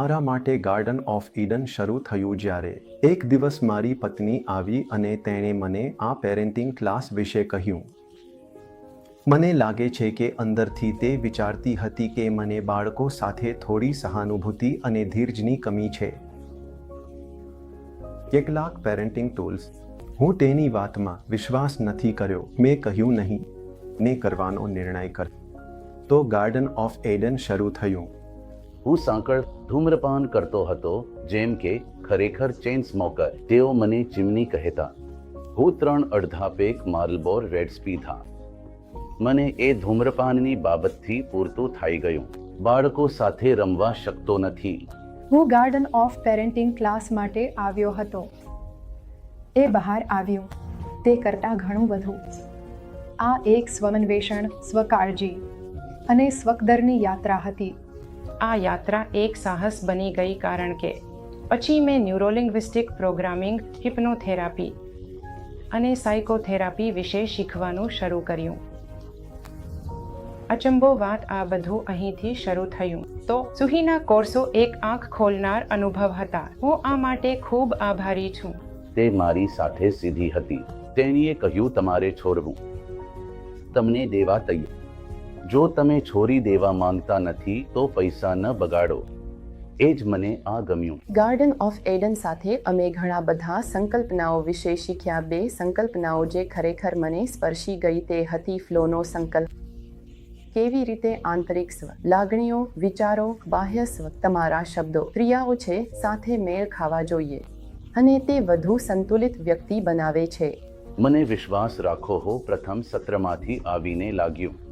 મારા માટે garden of Eden શરૂ થયું જ્યારે એક દિવસ મારી પત્ની આવી અને તેણે મને આ પેરેન્ટિંગ ક્લાસ વિશે કહ્યું. મને લાગે છે કે અંદરથી તે વિચારતી હતી કે મને બાળકો સાથે થોડી સહાનુભૂતિ અને ધીરજની કમી છે. કેટલાક પેરેન્ટિંગ ટૂલ્સ. હું તેની વાતમાં વિશ્વાસ નથી કર્યો. મેં કહ્યું નહીં. ને કરવાનો નિર્ણય કર તો ગાર્ડન ઓફ એડન શરૂ થયું. હું સાંકળ ધૂમ્રપાન કરતો હતો, જેમ કે ખરેખર ચેન સ્મોકર. તેઓ મને ચીમની કહેતા, હું ત્રણ અડધા પેક માર્લબોર રેડ્સ પીધા મને એ ધૂમ્રપાનની બાબતથી પૂરતું થઈ ગયું. બાળકો સાથે રમવા શકતો નથી. હું ગાર્ડન ઓફ પેરેન્ટિંગ ક્લાસ માટે આવ્યો હતો. એ બહાર આવ્યું. તે કરતાં ઘણું વધુ. આ એક સ્વમન્વેષણ સ્વકાળજી અને સ્વકદરની યાત્રા હતી. આ યાત્રા એક સાહસ બની ગઈ કારણ કે પછી મેં ન્યુરોલિંગ્વિસ્ટિક પ્રોગ્રામિંગ, હિપ્નોથેરાપી અને સાયકોથેરાપી વિશે શીખવાનું શરૂ કર્યું. અચંબો વાત આ બધું અહીંથી શરૂ થયું. તો સુહીના કોર્સો એક આંખ ખોલનાર અનુભવ હતા. હું આ માટે ખૂબ આભારી છું. તે મારી સાથે સીધી હતી. તેણીએ કહ્યું, તમારે છોડવું. તમને દેવા તૈયાર જો તમે છોડી દેવા માંગતા નથી તો પૈસા ન બગાડો. એ જ મને આ ગમ્યું. ગાર્ડન ઓફ એડન સાથે અમે ઘણા બધા સંકલ્પનાઓ વિશે શીખ્યા. બે સંકલ્પનાઓ જે ખરેખર મને સ્પર્શી ગઈ તે હતી ફ્લોનો સંકલ્પ. કેવી રીતે આંતરિક સ્વ લાગણીઓ વિચારો બાહ્ય સ્વ તમારા શબ્દો ક્રિયાઓ છે સાથે મેળ ખાવા જોઈએ. અને તે વધુ સંતુલિત વ્યક્તિ બનાવે છે. મને વિશ્વાસ રાખો હો પ્રથમ સત્રમાંથી આવીને લાગ્યું.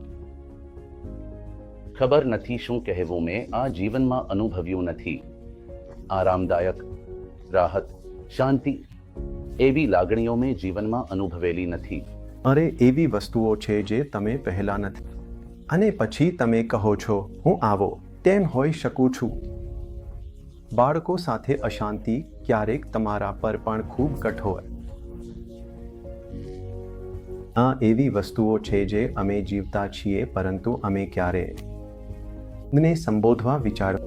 ખબર નથી શું કહેવું મેં. આ જીવનમાં અનુભવ્યું નથી. આરામદાયક, રાહત, શાંતિ એવી લાગણીઓ મેં જીવનમાં અનુભવેલી નથી. અરે, એવી વસ્તુઓ છે જે તમે પહેલા નથી. અને પછી તમે કહો છો, હું આવો, તેમ હોઈ શકું છું. બાળકો સાથે અશાંતિ ક્યારેક તમારા પર પણ ખૂબ કઠોર. આ એવી વસ્તુઓ છે જે અમે જીવતા છીએ, પરંતુ અમે ક્યારે ને સંબોધવા વિચારો.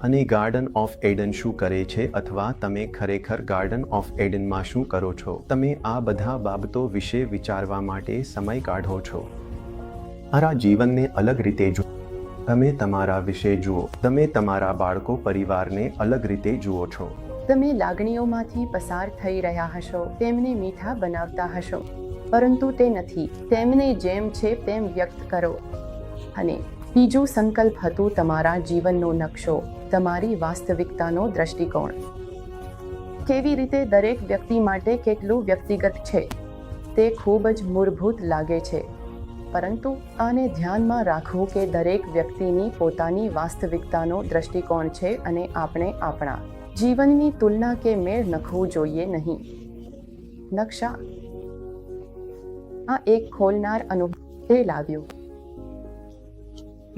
અને ગાર્ડન ઓફ એડન શું કરે છે અથવા તમે ખરેખર ગાર્ડન ઓફ એડનમાં શું કરો છો? તમે આ બધા બાબતો વિશે વિચારવા માટે સમય કાઢો છો. મારા જીવનને અલગ રીતે જુઓ. તમે તમારા વિશે જુઓ. તમે તમારા બાળકો પરિવારને અલગ રીતે જુઓ છો. તમે લાગણીઓમાંથી પસાર થઈ રહ્યા હશો. તેમને મીઠા બનાવતા હશો. પરંતુ તે નથી. તેમને જેમ છે તેમ વ્યક્ત કરો. અને બીજું સંકલ્પ હતું તમારા જીવનનો નકશો, તમારી વાસ્તવિકતાનો દ્રષ્ટિકોણ. કેવી રીતે દરેક વ્યક્તિ માટે કેટલું વ્યક્તિગત છે, તે ખૂબ જ મૂળભૂત લાગે છે. પરંતુ આને ધ્યાનમાં રાખવું કે દરેક વ્યક્તિની પોતાની વાસ્તવિકતાનો દ્રષ્ટિકોણ છે અને આપણે આપણા જીવનની તુલના કે મેળ નખવું જોઈએ નહીં. નકશા. આ એક ખોલનાર અનુભવ એ લાવ્યું.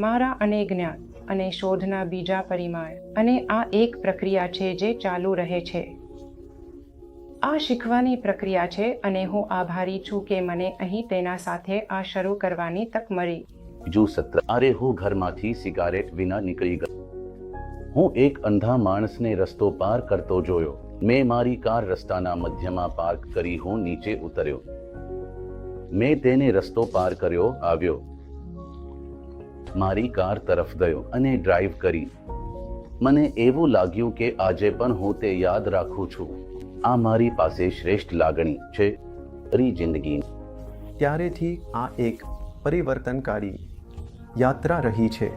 મારા અને જ્ઞાન અને શોધના બીજા પરિમાણ અને આ એક પ્રક્રિયા છે જે ચાલુ રહે છે. આ શીખવાની પ્રક્રિયા છે અને હું આભારી છું કે મને અહીં તેના સાથે આ શરૂ કરવાની તક મળી. બીજું સત્ર. અરે, હું ઘરમાંથી સિગારેટ વિના નીકળી ગયો. હું એક અંધા માણસને રસ્તો પાર કરતો જોયો. મેં મારી કાર રસ્તાના મધ્યમાં પાર્ક કરી હું નીચે ઉતર્યો. મેં તેને રસ્તો પાર કર્યો, આવ્યો. મારી કાર તરફ ગયો અને ડ્રાઈવ કરી. મને એવું લાગ્યું કે આજે પણ હું તે યાદ રાખું છું. આ મારી પાસે શ્રેષ્ઠ લાગણી છે. રી જિંદગી. ત્યારેથી આ એક પરિવર્તનકારી યાત્રા રહી છે.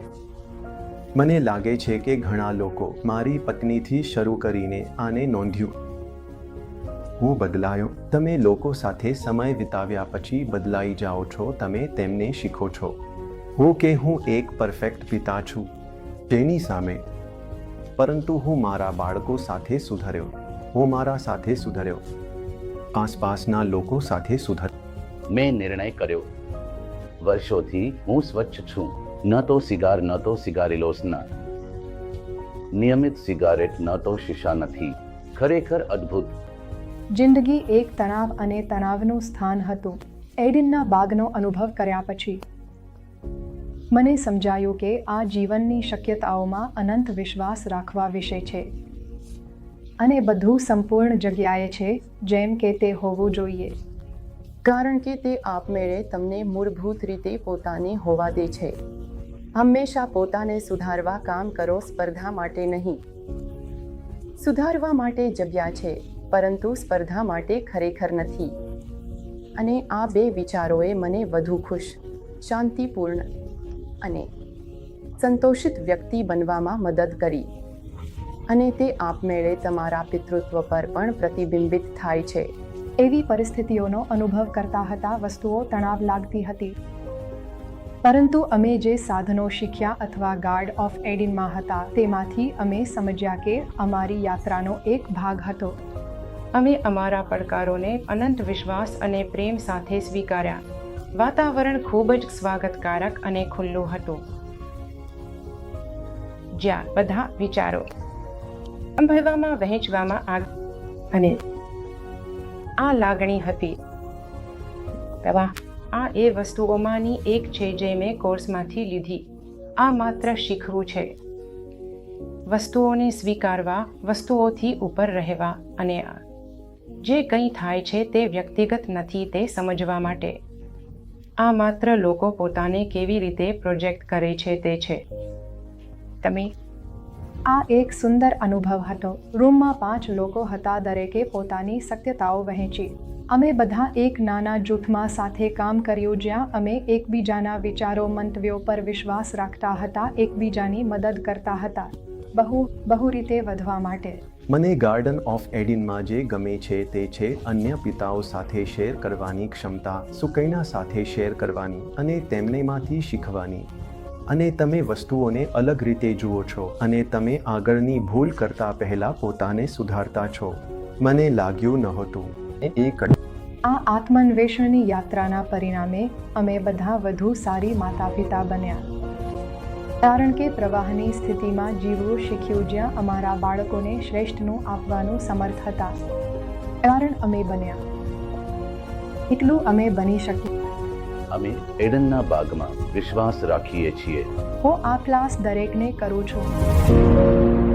મને લાગે છે કે ઘણા લોકો મારી પત્નીથી શરૂ કરીને આને નોંધ્યું. હું બદલાયો. તમે લોકો સાથે સમય વિતાવ્યા પછી બદલાઈ જાઓ છો. તમે તેમને શીખો છો. હું કે હું એક પરફેક્ટ પિતા છું તેની સામે. પરંતુ હું મારા બાળકો સાથે સુધર્યો હું મારા સાથે સુધર્યો. આસપાસના લોકો સાથે સુધર મેં નિર્ણય કર્યો. વર્ષોથી હું સ્વચ્છ છું ન તો સિગાર ન તો સિગારેલોસ ના. નિયમિત સિગારેટ ન તો શીશા નથી. ખરેખર અદ્ભુત. જિંદગી એક તણાવ અને તણાવનું સ્થાન હતું. એડિનના બાગનો અનુભવ કર્યા પછી મને સમજાયું કે આ જીવનની શક્યતાઓમાં અનંત વિશ્વાસ રાખવા વિશે છે. અને બધું સંપૂર્ણ જગ્યાએ છે, જેમ કે તે હોવું જોઈએ. કારણ કે તે આપમેળે તમને મૂળભૂત રીતે પોતાને હોવા દે છે. હંમેશા પોતાને સુધારવા કામ કરો સ્પર્ધા માટે નહીં. સુધારવા માટે જગ્યા છે, પરંતુ સ્પર્ધા માટે ખરેખર નથી. અને આ બે વિચારોએ મને વધુ ખુશ, શાંતિપૂર્ણ અને સંતોષિત વ્યક્તિ બનવામાં મદદ કરી. અને તે આપમેળે તમારા પિતૃત્વ પર પણ પ્રતિબિંબિત થાય છે. એવી પરિસ્થિતિઓનો અનુભવ કરતા હતા, વસ્તુઓ તણાવ લાગતી હતી. પરંતુ અમે જે સાધનો શીખ્યા અથવા ગાર્ડ ઓફ એડિનમાં હતા, તેમાંથી અમે સમજ્યા કે અમારી યાત્રાનો એક ભાગ હતો. અમે અમારા પડકારોને અનંત વિશ્વાસ અને પ્રેમ સાથે સ્વીકાર્યા. વાતાવરણ ખૂબ જ સ્વાગતકારક અને ખુલ્લું હતું. જ્યાં બધા વિચારો સંભળવામાં વહેંચવામાં આવ અને આ લાગણી હતી. પ્રવાહ આ એ વસ્તુઓમાંની એક છે જે મેં કોર્સમાંથી લીધી. આ માત્ર શીખવું છે. વસ્તુઓને સ્વીકારવા, વસ્તુઓથી ઉપર રહેવા અને જે કંઈ થાય છે તે વ્યક્તિગત નથી તે સમજવા માટે. આ માત્ર લોકો પોતાને કેવી રીતે પ્રોજેક્ટ કરે છે તે છે. તમે? આ એક સુંદર અનુભવ હતો. રૂમમાં પાંચ લોકો હતા દરેકે પોતાની શક્યતાઓ વહેંચી. અમે બધા એક નાના જૂથમાં સાથે કામ કર્યું જ્યાં અમે એકબીજાના વિચારો, મંતવ્યો પર વિશ્વાસ રાખતા હતા, એકબીજાની મદદ કરતા હતા. બહુ બહુ રીતે વધવા માટે. મને ગાર્ડન ઓફ એડિનમાં જે ગમે છે તે છે, અન્ય પિતાઓ સાથે શેર કરવાની ક્ષમતા, સુકૈના સાથે શેર કરવાની અને તેમનેમાંથી શીખવાની. અને તમે વસ્તુઓને અલગ રીતે જુઓ છો અને તમે આગળની ભૂલ કરતા પહેલા પોતાને સુધારતા છો. મને લાગ્યું નહોતું. એ આ આત્માન્વેષણની યાત્રાના પરિણામે અમે બધા વધુ સારી માતા પિતા બન્યા. કારણ કે પ્રવાહની સ્થિતિમાં જીવવું શીખ્યું જ્યાં અમારા બાળકોને શ્રેષ્ઠનું આપવાનું સમર્થ હતા. કારણ અમે બન્યા. એટલું અમે બની શકીએ અમે એડનના બાગમાં વિશ્વાસ રાખીએ છીએ. હું આ ક્લાસ દરેકને કરું છું.